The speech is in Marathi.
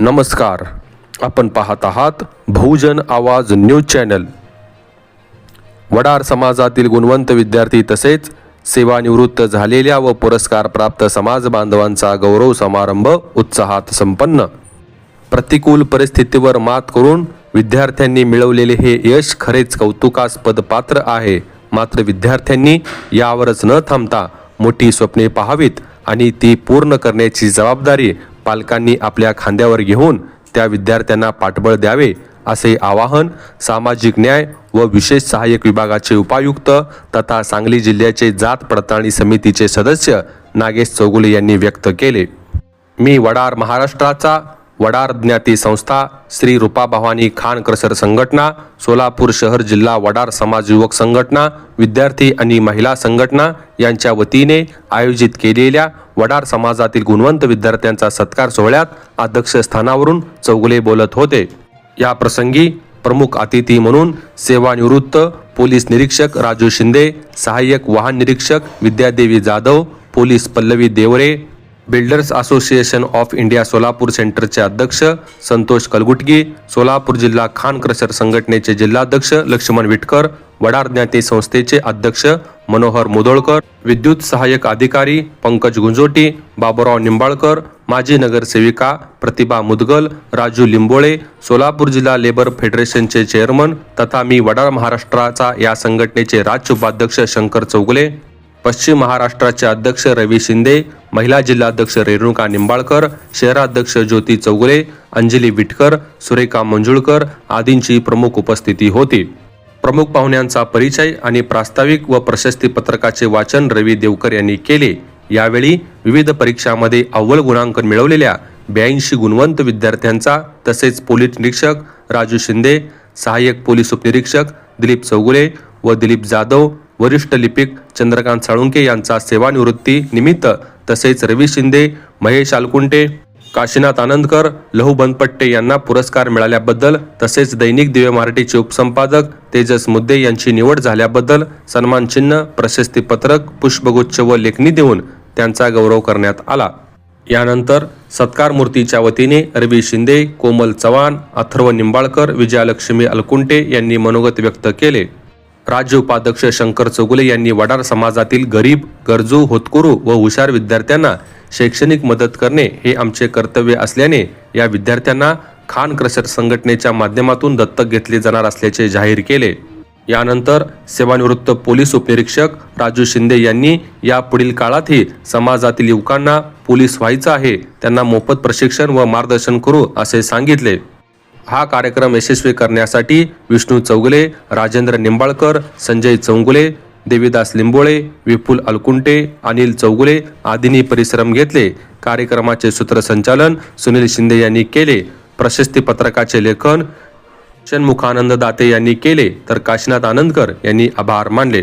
नमस्कार. आपण पाहत आहात बहुजन आवाज न्यूज चॅनल. वडार समाजातील गुणवंत विद्यार्थी तसेच सेवानिवृत्त झालेल्या व पुरस्कार प्राप्त समाज बांधवांचा गौरव समारंभ उत्साहात संपन्न. प्रतिकूल परिस्थितीवर मात करून विद्यार्थ्यांनी मिळवलेले हे यश खरेच कौतुकास्पद पात्र आहे. मात्र विद्यार्थ्यांनी यावरच न थांबता मोठी स्वप्ने पाहावीत आणि ती पूर्ण करण्याची जबाबदारी पालकांनी आपल्या खांद्यावर घेऊन त्या विद्यार्थ्यांना पाठबळ द्यावे असे आवाहन सामाजिक न्याय व विशेष सहाय्यक विभागाचे उपायुक्त तथा सांगली जिल्ह्याचे जात पडताळणी समितीचे सदस्य नागेश चौगुले यांनी व्यक्त केले. मी वडार महाराष्ट्राचा वडार ज्ञाती संस्था श्री रूपा भवानी खान क्रसर संघटना सोलापूर शहर जिल्हा वडार समाज युवक संघटना विद्यार्थी आणि महिला संघटना यांच्या वतीने आयोजित केलेल्या वडार समाजातील गुणवंत विद्यार्थ्यांचा सत्कार सोहळ्यात अध्यक्षस्थानावरून चौगुले बोलत होते. या प्रसंगी प्रमुख अतिथी म्हणून सेवानिवृत्त पोलीस निरीक्षक राजू शिंदे सहाय्यक वाहन निरीक्षक Vidyadevi Jadhav police Pallavi Devare builders association of India Solapur सेंटरचे अध्यक्ष संतोष कलगुटगी सोलापूर जिल्हा खान क्रसर संघटनेचे जिल्हाध्यक्ष लक्ष्मण विटकर वडार ज्ञाती संस्थेचे अध्यक्ष मनोहर मुदोळकर विद्युत सहाय्यक अधिकारी पंकज गुंजोटी बाबुराव निंबाळकर माजी नगरसेविका प्रतिभा मुदगल राजू लिंबोळे सोलापूर जिल्हा लेबर फेडरेशनचे चेअरमन तथा मी वडार महाराष्ट्राचा या संघटनेचे राज्य उपाध्यक्ष शंकर चौगुले पश्चिम महाराष्ट्राचे अध्यक्ष रवी शिंदे महिला जिल्हाध्यक्ष रेणुका निंबाळकर शहराध्यक्ष ज्योती चौगुले अंजली विटकर सुरेखा मंजुळकर आदींची प्रमुख उपस्थिती होती. प्रमुख पाहुण्यांचा परिचय आणि प्रास्ताविक व प्रशस्ती पत्रकाचे वाचन रवी देवकर यांनी केले. यावेळी विविध परीक्षांमध्ये अव्वल गुणांकन मिळवलेल्या ब्याऐंशी गुणवंत विद्यार्थ्यांचा तसेच पोलीस निरीक्षक राजू शिंदे सहाय्यक पोलीस उपनिरीक्षक दिलीप चौगुले व दिलीप जाधव वरिष्ठ लिपिक चंद्रकांत साळुंके यांचा सेवानिवृत्ती निमित्त तसेच रवी शिंदे महेश आलकुंटे काशीनाथ आनंदकर लहू बनपट्टे यांना पुरस्कार मिळाल्याबद्दल तसेच दैनिक दिव्य मराठीचे उपसंपादक तेजस मुद्दे यांची निवड झाल्याबद्दल सन्मान चिन्ह पुष्पगुच्छ व लेखणी देऊन त्यांचा गौरव करण्यात आला. यानंतर सत्कार मूर्तीच्या वतीने रवी शिंदे कोमल चव्हाण अथर्व निंबाळकर विजयालक्ष्मी अलकुंटे यांनी मनोगत व्यक्त केले. राज्य उपाध्यक्ष शंकर चौगुले यांनी वडार समाजातील गरीब गरजू होतकरू व हुशार विद्यार्थ्यांना शैक्षणिक मदत करणे हे आमचे कर्तव्य असल्याने या विद्यार्थ्यांना खान क्रशर संघटनेच्या माध्यमातून दत्तक घेतले जाणार असल्याचे जाहीर केले. यानंतर सेवानिवृत्त पोलीस उपनिरीक्षक राजू शिंदे यांनी या पुढील काळातही समाजातील युवकांना पोलीस व्हायचं आहे त्यांना मोफत प्रशिक्षण व मार्गदर्शन करू असे सांगितले. हा कार्यक्रम यशस्वी करण्यासाठी विष्णू चौगुले राजेंद्र निंबाळकर संजय चौगुले देवीदास लिंबोळे विपुल अलकुंटे अनिल चौगुले आदींनी परिश्रम घेतले. कार्यक्रमाचे सूत्रसंचालन सुनील शिंदे यांनी केले. प्रशस्ती पत्रकाचे लेखन षण्मुखानंद दाते यांनी केले. तर काशीनाथ आनंदकर यांनी आभार मानले.